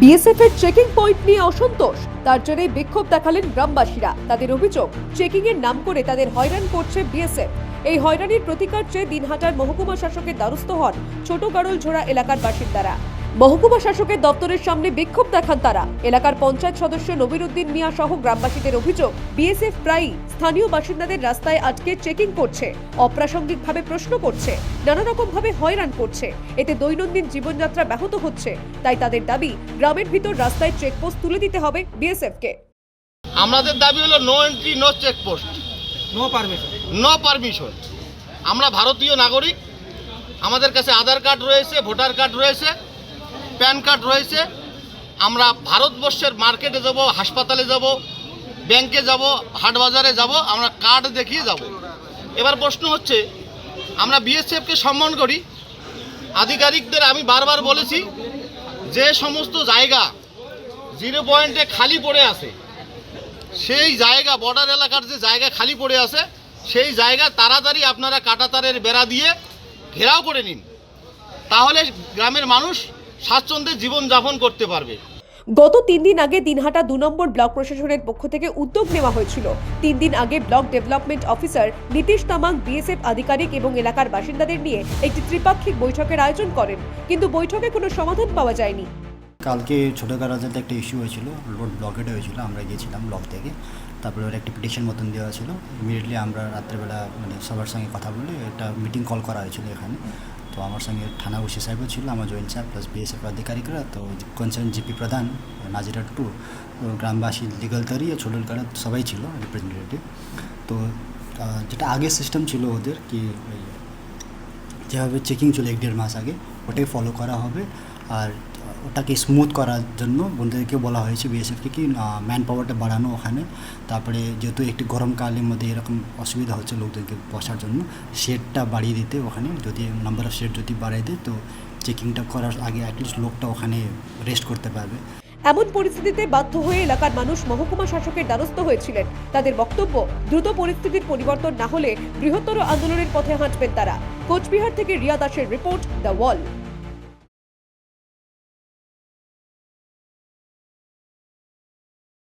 BSF এর checking point নিয়ে অসন্তোষ। তার জেরে বিক্ষোভ দেখালেন গ্রামবাসীরা। তাদের অভিযোগ চেকিং এর নাম করে তাদের হয়রান করছে বিএসএফ। এই হয়রানির প্রতিকার চেয়ে দিনহাটার মহকুমা শাসকের দ্বারস্থ হন ছোট গাড়ল ঝোড়া এলাকার বাসিন্দারা। মহকুমা শাসকের দপ্তরের সামনে বিক্ষোভ দেখান তারা। এলাকার পঞ্চায়েত সদস্য নবিরুদ্দিন মিয়া সহ গ্রামবাসীদের অভিযোগ বিএসএফ প্রায়ই স্থানীয় বাসিন্দাদের রাস্তায় আটকে চেকিং করছে অপ্রাসঙ্গিকভাবে প্রশ্ন করছে নানা রকম ভাবে হয়রান করছে। এতে দৈনন্দিন জীবনযাত্রা ব্যাহত হচ্ছে। তাই তাদের দাবি গ্রামের ভিতর রাস্তায় চেকপোস্ট তুলে দিতে হবে বিএসএফ কে আমাদের দাবি হলো no entry no checkpost no permission no permission আমরা ভারতীয় নাগরিক আমাদের কাছে আধার কার্ড রয়েছে ভোটার কার্ড রয়েছে প্যান কার্ড রয়েছে। আমরা ভারতবর্ষের মার্কেটে যাব, হাসপাতালে যাব, ব্যাংকে যাব, হাট বাজারে যাব, আমরা কার্ড দেখিয়ে যাব। এবার প্রশ্ন হচ্ছে, আমরা বিএসএফকে সম্মান করি। আধিকারিকদের আমি বারবার বলেছি, যে সমস্ত জায়গা জিরো পয়েন্টে খালি পড়ে আছে, সেই জায়গা, বর্ডার এলাকার যে জায়গা খালি পড়ে আছে, সেই জায়গা তাড়াতাড়ি আপনারা কাটাতারের বেড়া দিয়ে ঘেরাও করে নিন। তাহলে গ্রামের মানুষ স্বাচ্ছন্দ্যে জীবনযাপন করতে পারবে। গত তিন দিন আগে দিনহাটা দু নম্বর ব্লক প্রশাসনের পক্ষ থেকে উদ্যোগ নেওয়া হয়েছিল। তিন দিন আগে block development officer Nitish Tamang BSF আধিকারিক এবং এলাকার বাসিন্দাদের নিয়ে একটি ত্রিপাক্ষিক বৈঠকের আয়োজন করেন। কিন্তু বৈঠকে কোনো সমাধান পাওয়া যায়নি। কালকে ছোটো গারাজেতে একটা ইস্যু হয়েছিল রোড ব্লকেট হয়েছিল আমরা গিয়েছিলাম ব্লক থেকে। তারপরে ওর একটা পিটিশন মতন দেওয়া ছিল। ইমিডিয়েটলি আমরা রাত্রেবেলা মানে সবার সঙ্গে কথা বলে একটা মিটিং কল করা হয়েছিল এখানে। তো আমার সঙ্গে থানা ওসি সাহেবও ছিল, আমার জয়েন্ট সাহেব প্লাস বিএসএফ আধিকারিকরা। তো কনসার্ন জিপি প্রধান, নাজিরা টু গ্রামবাসী লিগাল তারি ছোটো গাড়া সবাই ছিল রিপ্রেজেন্টেটিভ তো যেটা আগে সিস্টেম ছিল ওদের, কি যেভাবে চেকিং ছিল এক দেড় মাস আগে, ওটাই ফলো করা হবে। আর ওটাকে স্মুথ করার জন্য বন্ধুদেরকে বলা হয়েছে বিএসএফকে কি ম্যান পাওয়ারটা বাড়ানো ওখানে। তারপরে যেহেতু একটি গরমকালের মধ্যে এরকম অসুবিধা হচ্ছে লোকদেরকে বসার জন্য শেডটা বাড়িয়ে দিতে ওখানে। যদি নাম্বার অফ শেড যদি বাড়িয়ে দেয়, তো চেকিংটা করার আগে অ্যাটলিস্ট লোকটা ওখানে রেস্ট করতে পারবে। এমন পরিস্থিতিতে বাধ্য হয়ে এলাকার মানুষ মহকুমা শাসকের দ্বারস্থ হয়েছিলেন। তাদের বক্তব্য, দ্রুত পরিস্থিতির পরিবর্তন না হলে বৃহত্তর আন্দোলনের পথে হাঁটবেন তারা। কোচবিহার থেকে রিয়া দাসের রিপোর্ট, দ্য ওয়াল।